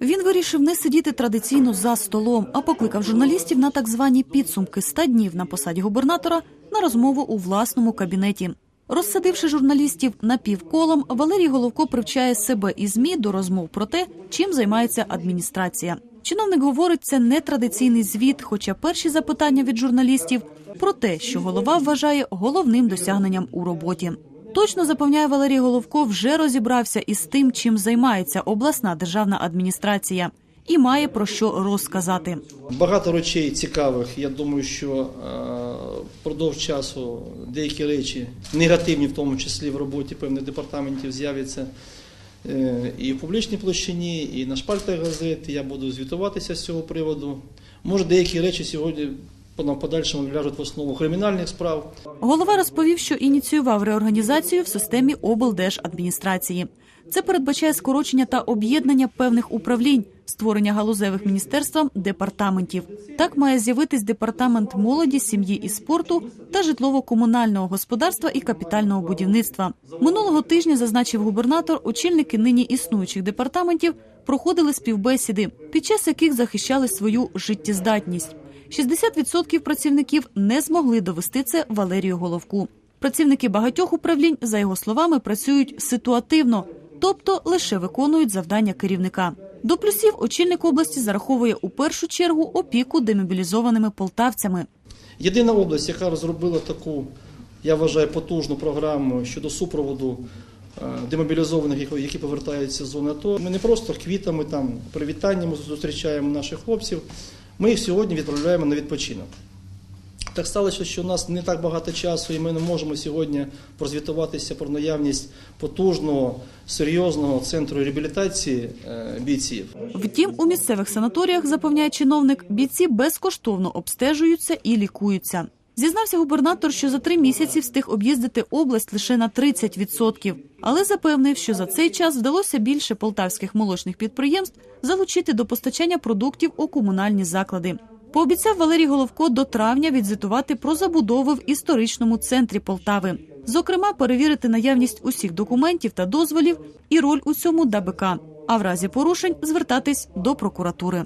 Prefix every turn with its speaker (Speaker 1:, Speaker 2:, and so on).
Speaker 1: Він вирішив не сидіти традиційно за столом, а покликав журналістів на так звані підсумки 100 днів на посаді губернатора на розмову у власному кабінеті. Розсадивши журналістів напівколом, Валерій Головко привчає себе і змі до розмов про те, чим займається адміністрація. Чиновник говорить, це не традиційний звіт, хоча перші запитання від журналістів про те, що голова вважає головним досягненням у роботі. Точно запевняє Валерій Головко, вже розібрався із тим, чим займається обласна державна адміністрація, і має про що розказати.
Speaker 2: Багато речей цікавих. Я думаю, що е, впродовж часу деякі речі, негативні, в тому числі в роботі певних департаментів, з'являться е, і в публічній площині, і на шпальтах газет. Я буду звітуватися з цього приводу. Може, деякі речі сьогодні на подальшому ляжуть в основу кримінальних справ.
Speaker 1: Голова розповів, що ініціював реорганізацію в системі облдержадміністрації. Це передбачає скорочення та об'єднання певних управлінь, створення галузевих міністерствам департаментів. Так має з'явитись департамент молоді, сім'ї і спорту та житлово-комунального господарства і капітального будівництва. Минулого тижня зазначив губернатор, очільники нині існуючих департаментів проходили співбесіди, під час яких захищали свою життєздатність. 60% працівників не змогли довести це Валерію Головку. Працівники багатьох управлінь, за його словами, працюють ситуативно, тобто лише виконують завдання керівника. До плюсів очільник області зараховує у першу чергу опіку демобілізованими полтавцями.
Speaker 2: Єдина область, яка розробила таку, я вважаю, потужну програму щодо супроводу е, демобілізованих, які- повертаються з зони АТО. Ми не просто квітами, там, привітаннями зустрічаємо наших хлопців, ми їх сьогодні відправляємо на відпочинок. Так сталося, що у нас не так багато часу, і ми не можемо сьогодні прозвітуватися про наявність потужного, серйозного центру реабілітації е, бійців.
Speaker 1: Втім, у місцевих санаторіях, запевняє чиновник, бійці безкоштовно обстежуються і лікуються. Зізнався губернатор, що за три місяці встиг об'їздити область лише на 30%. Але запевнив, що за цей час вдалося більше полтавських молочних підприємств залучити до постачання продуктів у комунальні заклади. Пообіцяв Валерій Головко до травня відзвітувати про забудови в історичному центрі Полтави. Зокрема, перевірити наявність усіх документів та дозволів і роль у цьому ДАБК, а в разі порушень звертатись до прокуратури.